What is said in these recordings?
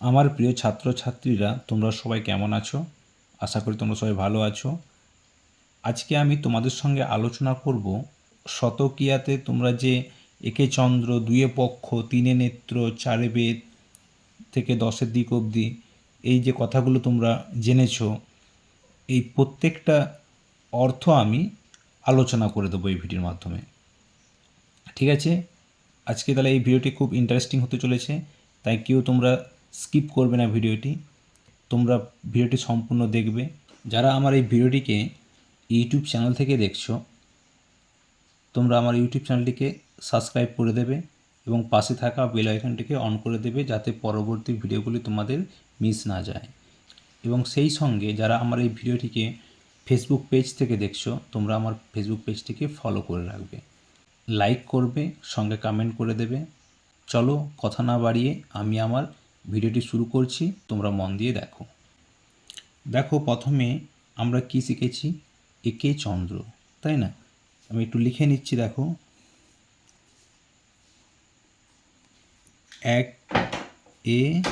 আমার প্রিয় ছাত্রছাত্রীরা, তোমরা সবাই কেমন আছো? আশা করি তোমরা সবাই ভালো আছো। আজকে আমি তোমাদের সঙ্গে আলোচনা করব শতকিয়াতে তোমরা যে একে চন্দ্র দুয়ে পক্ষ, তিনে নেত্র, চারে বেদ থেকে দশের দিক অবধি এই যে কথাগুলো তোমরা জেনেছো, এই প্রত্যেকটা অর্থ আমি আলোচনা করে দেবো এই ভিডিওর মাধ্যমে। ঠিক আছে? আজকে তাহলে এই ভিডিওটি খুব ইন্টারেস্টিং হতে চলেছে, তাই কেউ তোমরা স্কিপ করবে না ভিডিওটি। তোমরা ভিডিওটি সম্পূর্ণ দেখবে। যারা আমার এই ভিডিওটিকে ইউটিউব চ্যানেল থেকে দেখছ, তোমরা আমার ইউটিউব চ্যানেলটিকে সাবস্ক্রাইব করে দেবে এবং পাশে থাকা বেল আইকনটিকে অন করে দেবে যাতে পরবর্তী ভিডিওগুলি তোমাদের মিস না যায়। এবং সেই সঙ্গে যারা আমার এই ভিডিওটিকে ফেসবুক পেজ থেকে দেখছ, তোমরা আমার ফেসবুক পেজটিকে ফলো করে রাখবে। লাইক করবে, সঙ্গে কমেন্ট করে দেবে। চলো, কথা না বাড়িয়ে আমি আমার ভিডিওটি শুরু করছি, তোমরা মন দিয়ে দেখো। দেখো, প্রথমে আমরা কি শিখেছি? একে চন্দ্র, তাই না? আমি একটু লিখে নিচ্ছি, দেখো। এক, এ,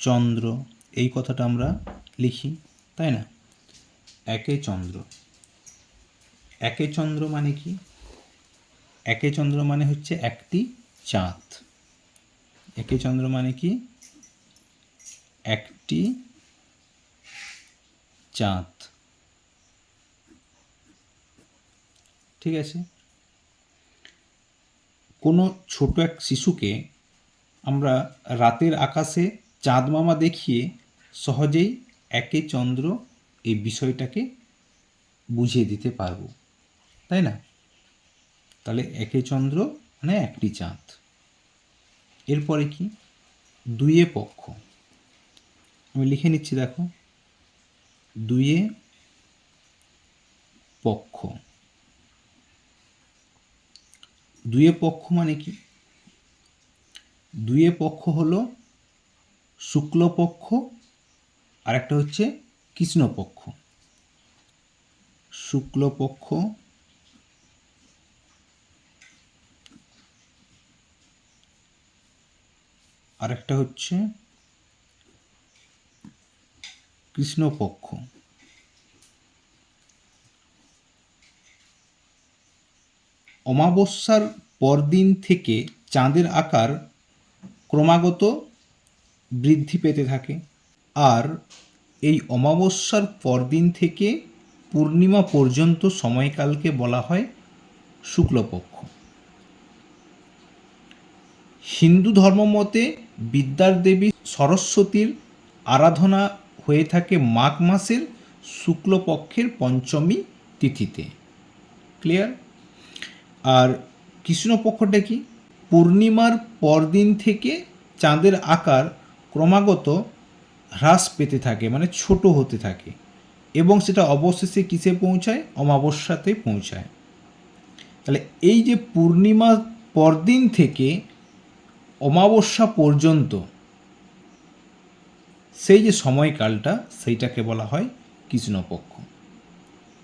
চন্দ্র, এই কথাটা আমরা লিখি, তাই না? একে চন্দ্র। একে চন্দ্র মানে কি? একে চন্দ্র মানে হচ্ছে একটি চাঁদ। একে চন্দ্র মানে কি? একটি চাঁদ। ঠিক আছে? কোনো ছোট এক শিশুকে আমরা রাতের আকাশে চাঁদ মামা দেখিয়ে সহজেই একে চন্দ্র এই বিষয়টাকে বুঝিয়ে দিতে পারব। তাই না? তাহলে একে চন্দ্র মানে একটি চাঁদ। এরপরে কি? দুইয়ে পক্ষ। আমি লিখে নিচ্ছি, দেখো। দুইয়ে পক্ষ। দুইয়ে পক্ষ মানে কি? দুইয়ে পক্ষ হলো শুক্লপক্ষ আর একটা হচ্ছে কৃষ্ণপক্ষ। শুক্লপক্ষ আরেকটা হচ্ছে কৃষ্ণপক্ষ। অমাবস্যার পরদিন থেকে চাঁদের আকার ক্রমাগত বৃদ্ধি পেতে থাকে। আর এই অমাবস্যার পরদিন থেকে পূর্ণিমা পর্যন্ত সময়কালকে বলা হয় শুক্লপক্ষ। হিন্দু ধর্মমতে বিদ্যার দেবী সরস্বতীর আরাধনা হয়ে থাকে মাঘ মাসের শুক্লপক্ষের পঞ্চমী তিথিতে। ক্লিয়ার আর কৃষ্ণপক্ষটা কি? পূর্ণিমার পরদিন থেকে চাঁদের আকার ক্রমাগত হ্রাস পেতে থাকে মানে ছোট হতে থাকে এবং সেটা অবশেষে কিসে পৌঁছায়? অমাবস্যাতে পৌঁছায়। তাহলে এই যে পূর্ণিমা পরদিন থেকে অমাবস্যা পর্যন্ত সেই যে সময়কালটা সেইটাকে বলা হয় কৃষ্ণপক্ষ।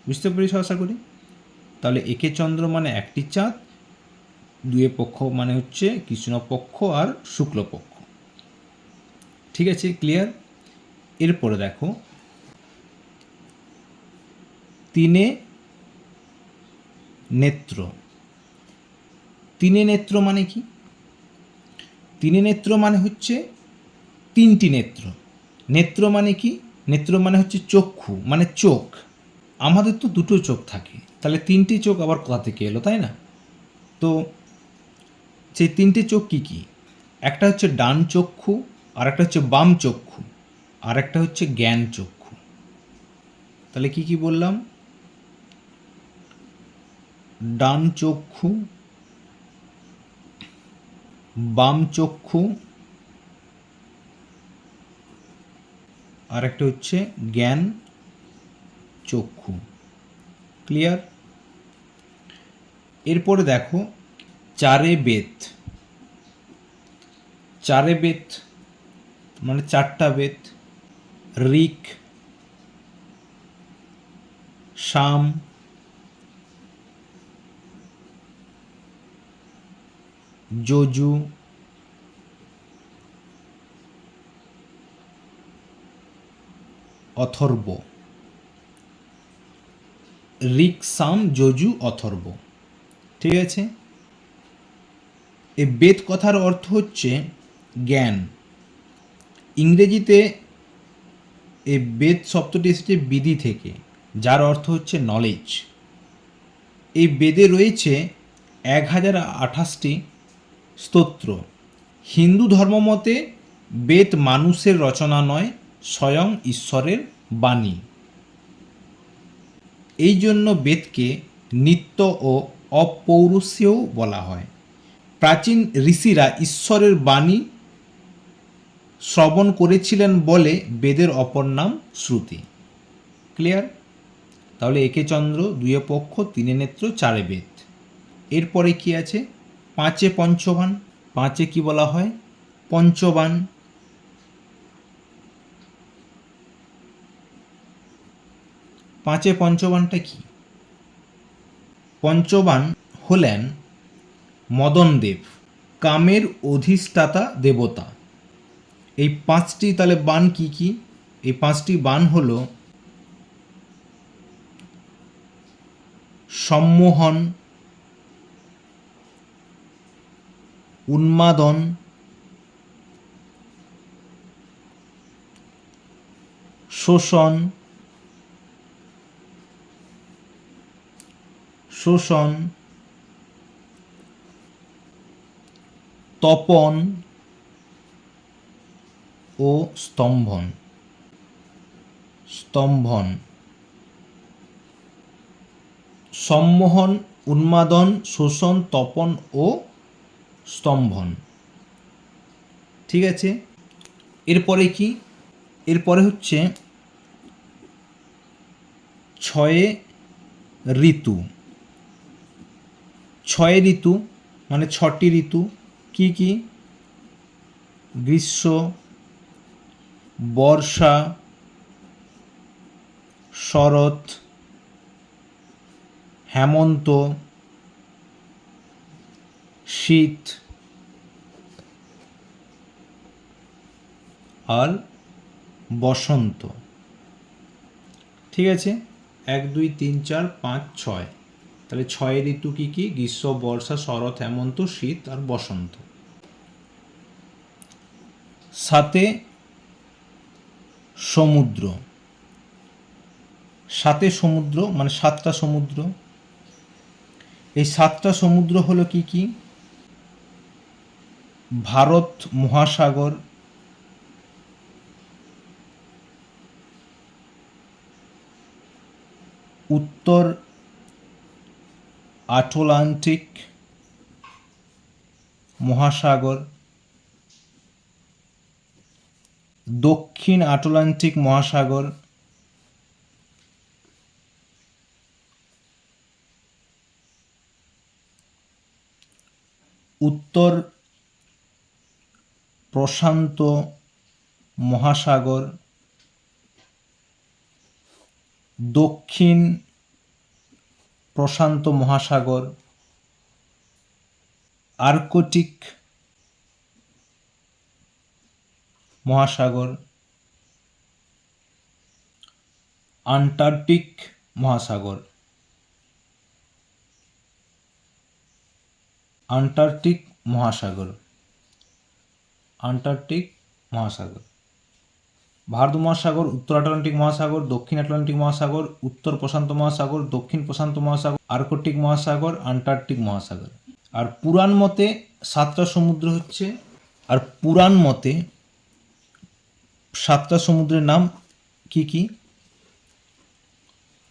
বুঝতে পেরেছ আশা করি? তাহলে একে চন্দ্র মানে একটি চাঁদ, দুয়ে পক্ষ মানে হচ্ছে কৃষ্ণপক্ষ আর শুক্লপক্ষ। ঠিক আছে ক্লিয়ার এরপরে দেখো, তিনে নেত্র। তিনে নেত্র মানে কি? তিনে নেত্র মানে হচ্ছে তিনটি নেত্র। নেত্র মানে কি? নেত্র মানে হচ্ছে চক্ষু মানে চোখ। আমাদের তো দুটো চোখ থাকে। তাহলে তিনটি চোখ আবার কোথা থেকে এলো, তাই না? তো সেই তিনটে চোখ কী কী? একটা হচ্ছে ডান চক্ষু আর একটা হচ্ছে বাম চক্ষু আর একটা হচ্ছে জ্ঞান চক্ষু। তাহলে কি কি বললাম? ডান চক্ষু বাম চক্ষু আর একটা হচ্ছে জ্ঞান চক্ষু। ক্লিয়ার এরপরে দেখো, চারে বেদ চারে বেদ মানে চারটা বেদ ঋক শাম জজু অথর্ব রিক সাম জজু অথর্ব ঠিক আছে? এ বেদ কথার অর্থ হচ্ছে জ্ঞান। ইংরেজিতে এ বেদ শব্দটি এসেছে বিধি থেকে, যার অর্থ হচ্ছে নলেজ এই বেদে রয়েছে এক হাজার আঠাশটি স্তোত্র। হিন্দু ধর্মমতে বেদ মানুষের রচনা নয়, স্বয়ং ঈশ্বরের বাণী। এই জন্য বেদকে নিত্য ও অপৌরুষেও বলা হয়। প্রাচীন ঋষিরা ঈশ্বরের বাণী শ্রবণ করেছিলেন বলে বেদের অপর নাম শ্রুতি। ক্লিয়ার? তাহলে একে চন্দ্র দুয়ে পক্ষ, তিনে নেত্র, চারে বেদ। এরপরে কি আছে? পাঁচে পঞ্চবান, পাঁচে কি বলা হয়? পঞ্চবান। পাঁচে পঞ্চবানটা কি? পঞ্চবান হলেন মদনদেব কামের অধিষ্ঠাতা দেবতা। এই পাঁচটি, তাহলে বান কি কি? এই পাঁচটি বান হল সম্মোহন উন্মাদন। শোষণ। শোষণ। তপন। ও স্তম্ভন। স্তম্ভন। সম্মোহন উন্মাদন শোষণ তপন ও স্তম্ভন। ঠিক আছে? এরপরে কি? এরপরে হচ্ছে ছয়ে ঋতু। ছয় ঋতু মানে ছটি ঋতু। কি কি? গ্রীষ্ম, বর্ষা, শরৎ, হেমন্ত শীত আর বসন্ত। ঠিক আছে? এক, দুই, তিন, চার, পাঁচ, ছয়। তাহলে ছয় ঋতু কী কী? গ্রীষ্ম, বর্ষা, শরৎ, হেমন্ত, শীত আর বসন্ত। সাথে সমুদ্র। সাথে সমুদ্র মানে সাতটা সমুদ্র। এই সাতটা সমুদ্র হলো কি কি? ভারত মহাসাগর উত্তর আটলান্টিক মহাসাগর দক্ষিণ আটলান্টিক মহাসাগর উত্তর প্রশান্ত মহাসাগর দক্ষিণ প্রশান্ত মহাসাগর আর্কটিক মহাসাগর আন্টার্কটিক মহাসাগর। আন্টার্কটিক মহাসাগর। আন্টার্কটিক মহাসাগর। ভারত মহাসাগর, উত্তর আটলান্টিক মহাসাগর, দক্ষিণ আটলান্টিক মহাসাগর, উত্তর প্রশান্ত মহাসাগর, দক্ষিণ প্রশান্ত মহাসাগর, আর্কটিক মহাসাগর, আন্টার্কটিক মহাসাগর। আর পুরাণ মতে সাতটা সমুদ্র হচ্ছে, আর পুরাণ মতে সাতটা সমুদ্রের নাম কি কি?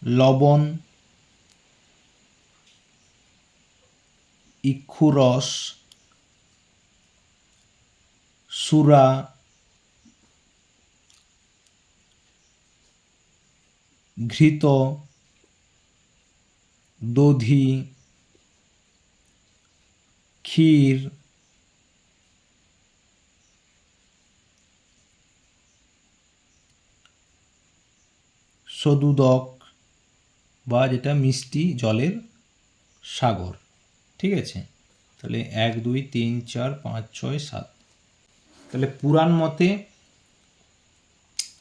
লবণ, ইক্ষুরস সুরা, ঘৃত, দধি, ক্ষীর, সদুদক বা যেটা মিষ্টি জলের সাগর, ঠিক আছে? তাহলে এক, দুই, তিন, চার, পাঁচ, ছয়, সাত। তাহলে পুরাণ মতে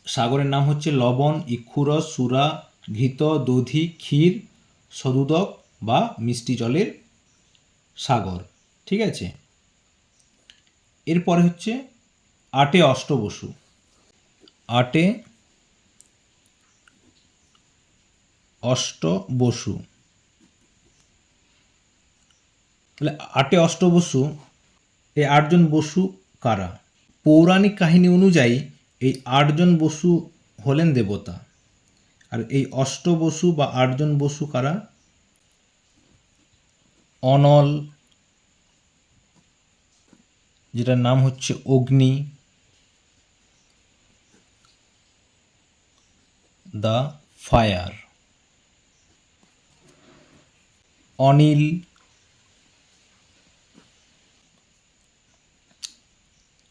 সাগরের নাম হচ্ছে লবণ, ইক্ষুরস, সুরা, ঘৃত, দধি, ক্ষীর, সদুদক বা মিষ্টি জলের সাগর। ঠিক আছে? এরপরে হচ্ছে আটে অষ্টবসু। আটে অষ্টবসু। তাহলে আটে অষ্টবসু এই আটজন বসু কারা? পৌরাণিক কাহিনী অনুযায়ী এই আটজন বসু হলেন দেবতা। আর এই অষ্ট বসু বা আটজন বসু কারা? অনল, যেটার নাম হচ্ছে অগ্নি, দ্য ফায়ার। অনিল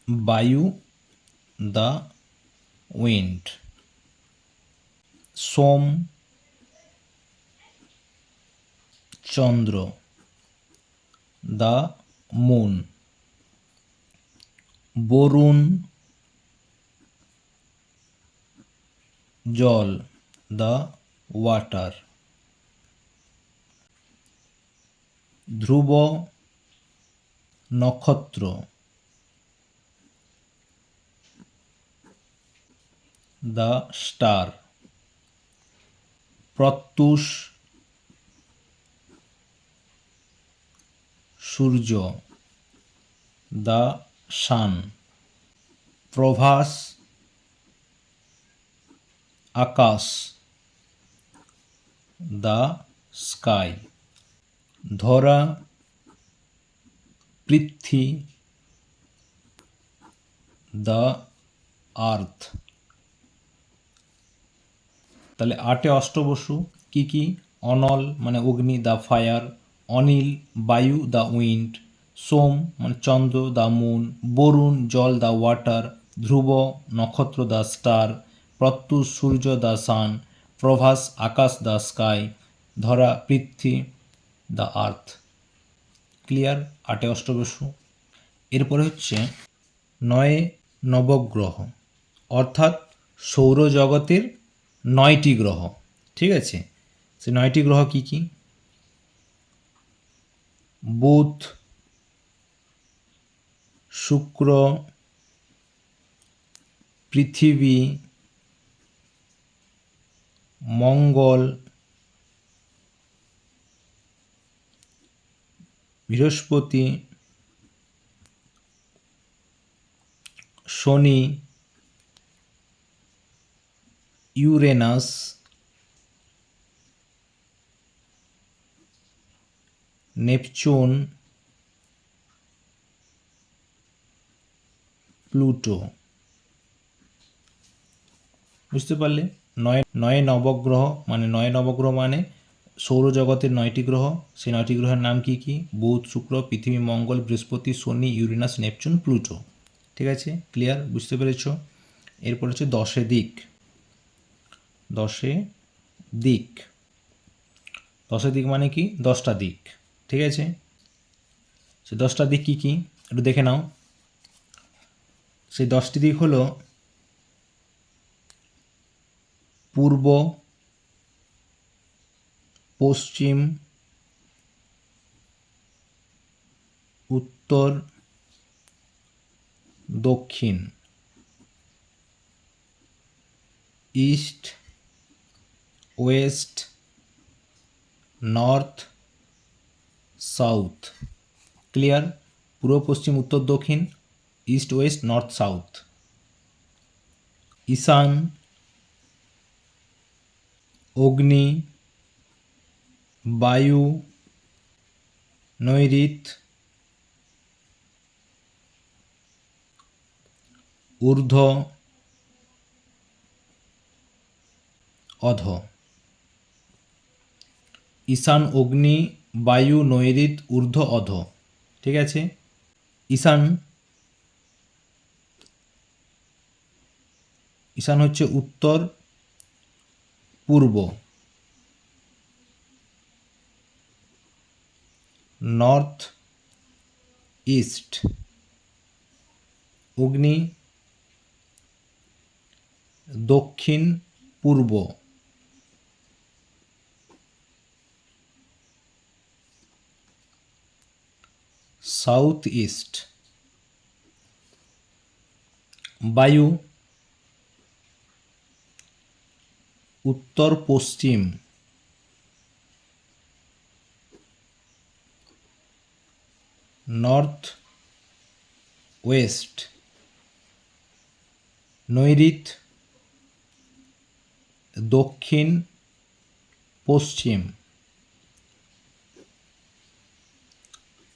বায়ু the wind. Som Chandra. The moon. Varun জল। The water. ধ্রুব নক্ষত্র। The star. Pratyush Surya. The sun. Prabhas Akash. The sky. Dhara পৃথ্বী। The earth. তাহলে আটে অষ্টবসু কি কি? অনল মানে অগ্নি দ্য ফায়ার, অনিল, বায়ু দ্য উইন্ড, সোম মানে চন্দ্র দ্য মুন, বরুণ, জল দ্য ওয়াটার, ধ্রুব, নক্ষত্র the star, Pratyush, Surya the sun, Prabhas, Akash the sky, Dhara, পৃথ্বী দ্য আর্থ। ক্লিয়ার? আটে অষ্টবসু এরপরে হচ্ছে নয় নবগ্রহ, অর্থাৎ সৌরজগতের নয়টি গ্রহ, ঠিক আছে? সে নয়টি গ্রহ কি কি? বুধ, শুক্র, পৃথিবী, মঙ্গল, বৃহস্পতি, শনি ইউরেনাস নেপচুন প্লুটো বুঝতে পারলে? নয় নয় নবগ্রহ মানে নয় নবগ্রহ মানে সৌরজগতের নয়টি গ্রহ। সেই নয়টি গ্রহের নাম কি কি? বুধ, শুক্র, পৃথিবী, মঙ্গল, বৃহস্পতি, শনি, ইউরেনাস, নেপচুন, প্লুটো। ঠিক আছে? ক্লিয়ার? বুঝতে পেরেছ? এরপর হচ্ছে দশে দিক। দশে দিক। দশে দিক মানে কি? দশটা দিক। ঠিক আছে? সে দশটা দিক কী কী? একটু দেখে নাও। সেই দশটি দিক হলো পূর্ব, পশ্চিম, উত্তর, দক্ষিণ। East west, north, south. Clear? পূর্ব, পশ্চিম, উত্তর, দক্ষিণ, ইস্ট, ওয়েস্ট, নর্থ, সাউথ। ঈশান, অগ্নি, বায়ু নৈরিত ঊর্ধ্ব, অধ। ঈশান অগ্নি, বায়ু নৈরিত ঊর্ধ্ব, অধ। ঠিক আছে? ঈশান ঈশান হচ্ছে উত্তর, পূর্ব। North, east. অগ্নি, দক্ষিণ, পূর্ব। সাউথ ইস্ট বায়ু। উত্তর পশ্চিম। North west. নৈরিত। দক্ষিণ পশ্চিম।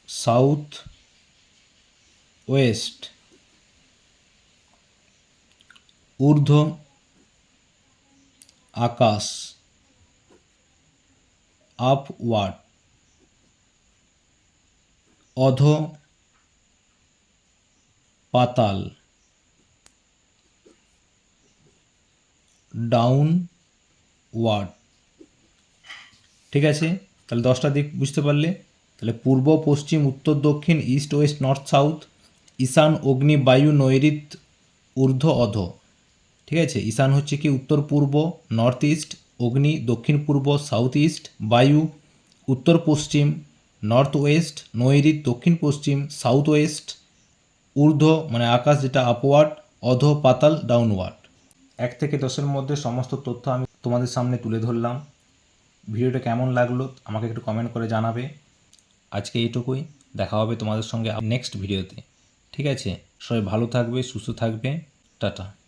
সাউথ ওয়েস্ট, ঊর্ধ্ব আকাশ, আপওয়ার্ড, অধ পাতাল ডাউন ওয়ার্ড ঠিক আছে? তাহলে দশটা দিক বুঝতে পারলে? তাহলে পূর্ব, পশ্চিম, উত্তর, দক্ষিণ ইস্ট ওয়েস্ট নর্থ সাউথ ঈশান, অগ্নি, বায়ু নৈরিত ঊর্ধ্ব, অধ। ঠিক আছে? ঈশান হচ্ছে কি? উত্তর, পূর্ব নর্থ ইস্ট অগ্নি, দক্ষিণ, পূর্ব সাউথ ইস্ট বায়ু, উত্তর, পশ্চিম নর্থ ওয়েস্ট নৈরিত দক্ষিণ, পশ্চিম সাউথ ওয়েস্ট ঊর্ধ্ব মানে আকাশ যেটা আপওয়ার্ড অধ, পাতাল ডাউনওয়ার্ড এক থেকে দশের মধ্যে সমস্ত তথ্য আমি তোমাদের সামনে তুলে ধরলাম। ভিডিওটা কেমন লাগল আমাকে একটু কমেন্ট করে জানাবে। আজকে এইটুকুই। দেখা হবে তোমাদের সঙ্গে নেক্সট ভিডিওতে ঠিক আছে? সবাই ভালো থাকবে, সুস্থ থাকবে। টাটা।